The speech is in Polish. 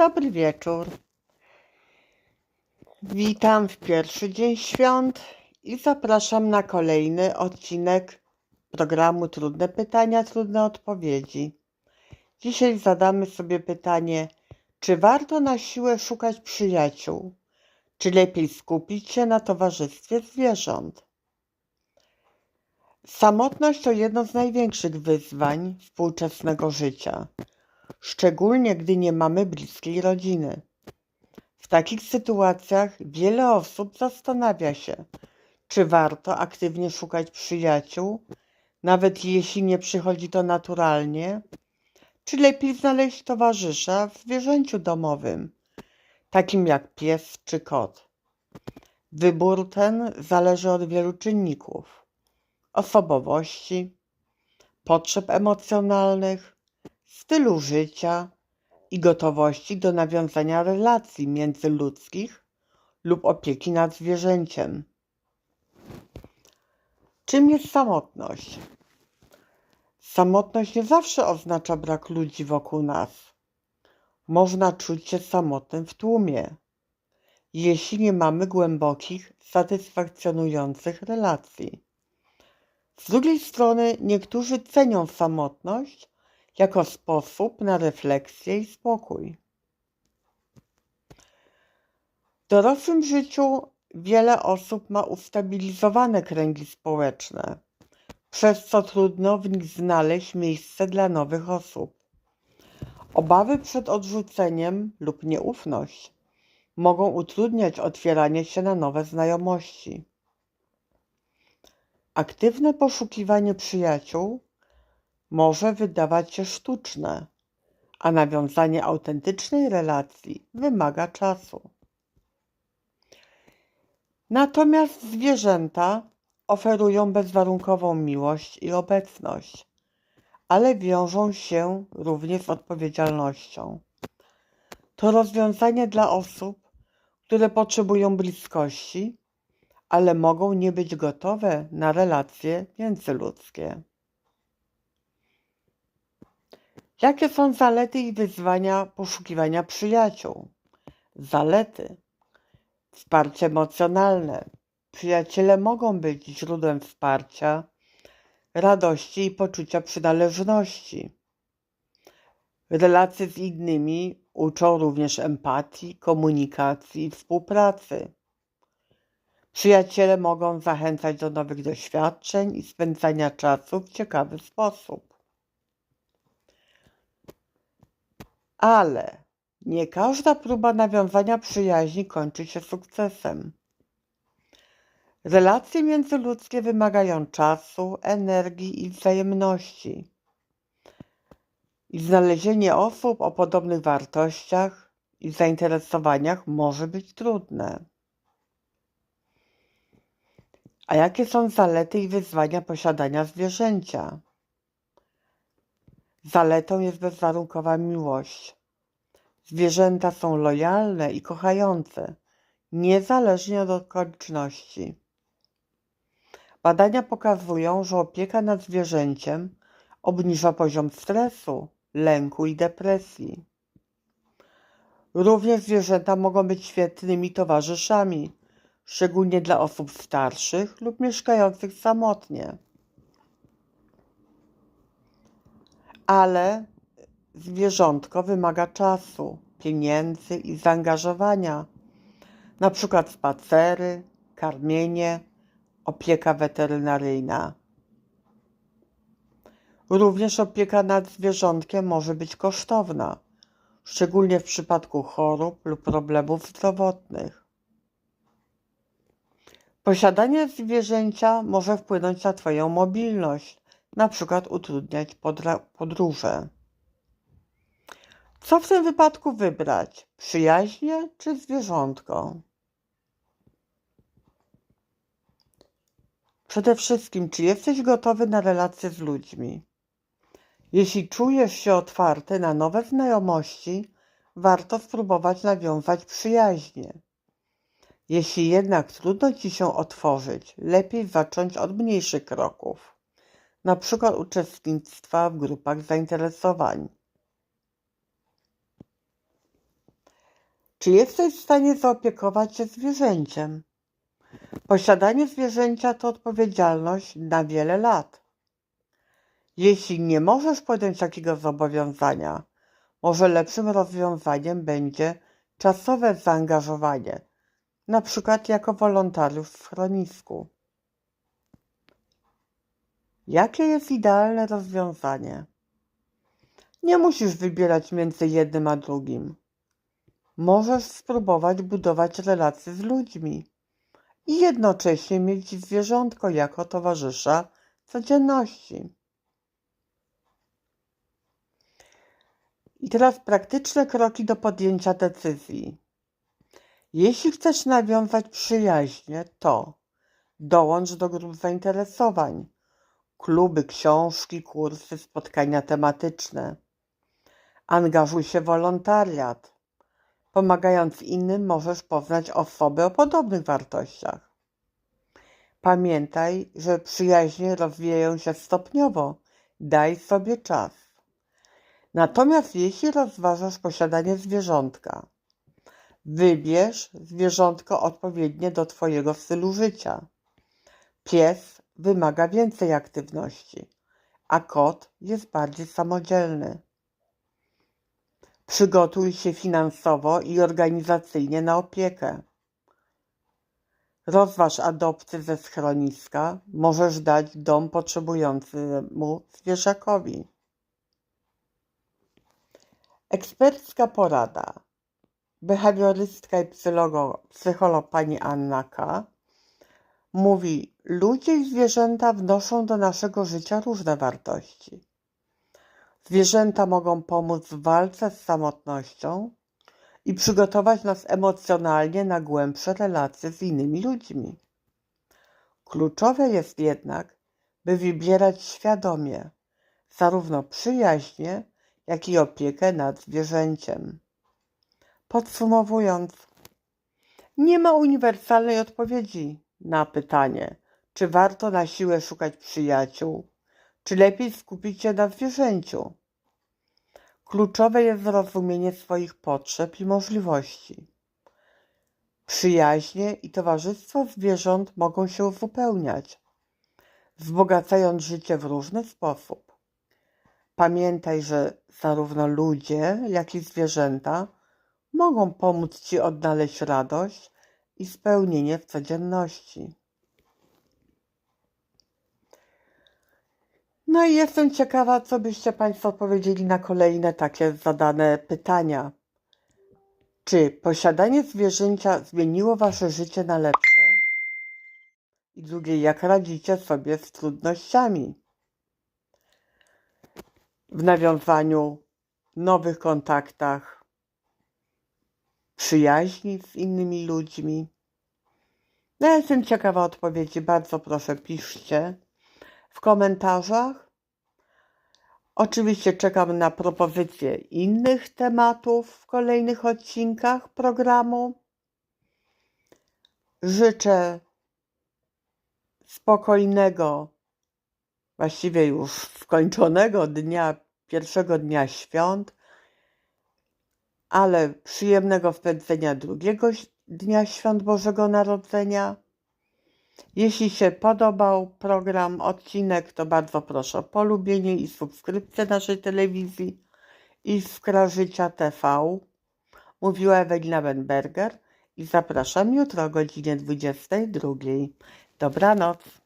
Dobry wieczór. Witam w pierwszy dzień świąt i zapraszam na kolejny odcinek programu Trudne Pytania, Trudne Odpowiedzi. Dzisiaj zadamy sobie pytanie, czy warto na siłę szukać przyjaciół, czy lepiej skupić się na towarzystwie zwierząt? Samotność to jedno z największych wyzwań współczesnego życia szczególnie gdy nie mamy bliskiej rodziny. W takich sytuacjach wiele osób zastanawia się, czy warto aktywnie szukać przyjaciół, nawet jeśli nie przychodzi to naturalnie, czy lepiej znaleźć towarzysza w zwierzęciu domowym, takim jak pies czy kot. Wybór ten zależy od wielu czynników: osobowości, potrzeb emocjonalnych, stylu życia i gotowości do nawiązania relacji międzyludzkich lub opieki nad zwierzęciem. Czym jest samotność? Samotność nie zawsze oznacza brak ludzi wokół nas. Można czuć się samotnym w tłumie, jeśli nie mamy głębokich, satysfakcjonujących relacji. Z drugiej strony, niektórzy cenią samotność jako sposób na refleksję i spokój. W dorosłym życiu wiele osób ma ustabilizowane kręgi społeczne, przez co trudno w nich znaleźć miejsce dla nowych osób. Obawy przed odrzuceniem lub nieufność mogą utrudniać otwieranie się na nowe znajomości. Aktywne poszukiwanie przyjaciół może wydawać się sztuczne, a nawiązanie autentycznej relacji wymaga czasu. Natomiast zwierzęta oferują bezwarunkową miłość i obecność, ale wiążą się również z odpowiedzialnością. To rozwiązanie dla osób, które potrzebują bliskości, ale mogą nie być gotowe na relacje międzyludzkie. Jakie są zalety i wyzwania poszukiwania przyjaciół? Zalety. Wsparcie emocjonalne. Przyjaciele mogą być źródłem wsparcia, radości i poczucia przynależności. Relacje z innymi uczą również empatii, komunikacji i współpracy. Przyjaciele mogą zachęcać do nowych doświadczeń i spędzania czasu w ciekawy sposób. Ale nie każda próba nawiązania przyjaźni kończy się sukcesem. Relacje międzyludzkie wymagają czasu, energii i wzajemności. I znalezienie osób o podobnych wartościach i zainteresowaniach może być trudne. A jakie są zalety i wyzwania posiadania zwierzęcia? Zaletą jest bezwarunkowa miłość. Zwierzęta są lojalne i kochające, niezależnie od okoliczności. Badania pokazują, że opieka nad zwierzęciem obniża poziom stresu, lęku i depresji. Również zwierzęta mogą być świetnymi towarzyszami, szczególnie dla osób starszych lub mieszkających samotnie. Ale zwierzątko wymaga czasu, pieniędzy i zaangażowania, na przykład spacery, karmienie, opieka weterynaryjna. Również opieka nad zwierzątkiem może być kosztowna, szczególnie w przypadku chorób lub problemów zdrowotnych. Posiadanie zwierzęcia może wpłynąć na Twoją mobilność, na przykład utrudniać podróże. Co w tym wypadku wybrać? Przyjaźnie czy zwierzątko? Przede wszystkim, czy jesteś gotowy na relacje z ludźmi? Jeśli czujesz się otwarty na nowe znajomości, warto spróbować nawiązać przyjaźnie. Jeśli jednak trudno ci się otworzyć, lepiej zacząć od mniejszych kroków na przykład uczestnictwa w grupach zainteresowań. Czy jesteś w stanie zaopiekować się zwierzęciem? Posiadanie zwierzęcia to odpowiedzialność na wiele lat. Jeśli nie możesz podjąć takiego zobowiązania, może lepszym rozwiązaniem będzie czasowe zaangażowanie, na przykład jako wolontariusz w schronisku. Jakie jest idealne rozwiązanie? Nie musisz wybierać między jednym a drugim. Możesz spróbować budować relacje z ludźmi i jednocześnie mieć zwierzątko jako towarzysza codzienności. I teraz praktyczne kroki do podjęcia decyzji. Jeśli chcesz nawiązać przyjaźnie, to dołącz do grup zainteresowań, kluby, książki, kursy, spotkania tematyczne. Angażuj się w wolontariat. Pomagając innym, możesz poznać osoby o podobnych wartościach. Pamiętaj, że przyjaźnie rozwijają się stopniowo. Daj sobie czas. Natomiast jeśli rozważasz posiadanie zwierzątka, wybierz zwierzątko odpowiednie do Twojego stylu życia. Pies wymaga więcej aktywności, a kot jest bardziej samodzielny. Przygotuj się finansowo i organizacyjnie na opiekę. Rozważ adopcję ze schroniska. Możesz dać dom potrzebującemu zwierzakowi. Ekspercka porada. Behawiorystka i psycholog, psycholog pani Anna K. mówi: Ludzie i zwierzęta wnoszą do naszego życia różne wartości. Zwierzęta mogą pomóc w walce z samotnością i przygotować nas emocjonalnie na głębsze relacje z innymi ludźmi. Kluczowe jest jednak, by wybierać świadomie zarówno przyjaźnie, jak i opiekę nad zwierzęciem. Podsumowując, nie ma uniwersalnej odpowiedzi na pytanie, czy warto na siłę szukać przyjaciół, czy lepiej skupić się na zwierzęciu. Kluczowe jest zrozumienie swoich potrzeb i możliwości. Przyjaźnie i towarzystwo zwierząt mogą się uzupełniać, wzbogacając życie w różny sposób. Pamiętaj, że zarówno ludzie, jak i zwierzęta mogą pomóc Ci odnaleźć radość i spełnienie w codzienności. No i jestem ciekawa, co byście Państwo odpowiedzieli na kolejne takie zadane pytania. Czy posiadanie zwierzęcia zmieniło Wasze życie na lepsze? I drugie, jak radzicie sobie z trudnościami w nawiązaniu nowych kontaktach, przyjaźni z innymi ludźmi? No, ja jestem ciekawa odpowiedzi. Bardzo proszę, piszcie w komentarzach. Oczywiście czekam na propozycje innych tematów w kolejnych odcinkach programu. Życzę spokojnego, właściwie już skończonego dnia, pierwszego dnia świąt, ale przyjemnego spędzenia drugiego dnia świąt Bożego Narodzenia. Jeśli się podobał program, odcinek, to bardzo proszę o polubienie i subskrypcję naszej telewizji Iskra Życia TV. Mówiła Ewelina Benberger i zapraszam jutro o godzinie 22. Dobranoc.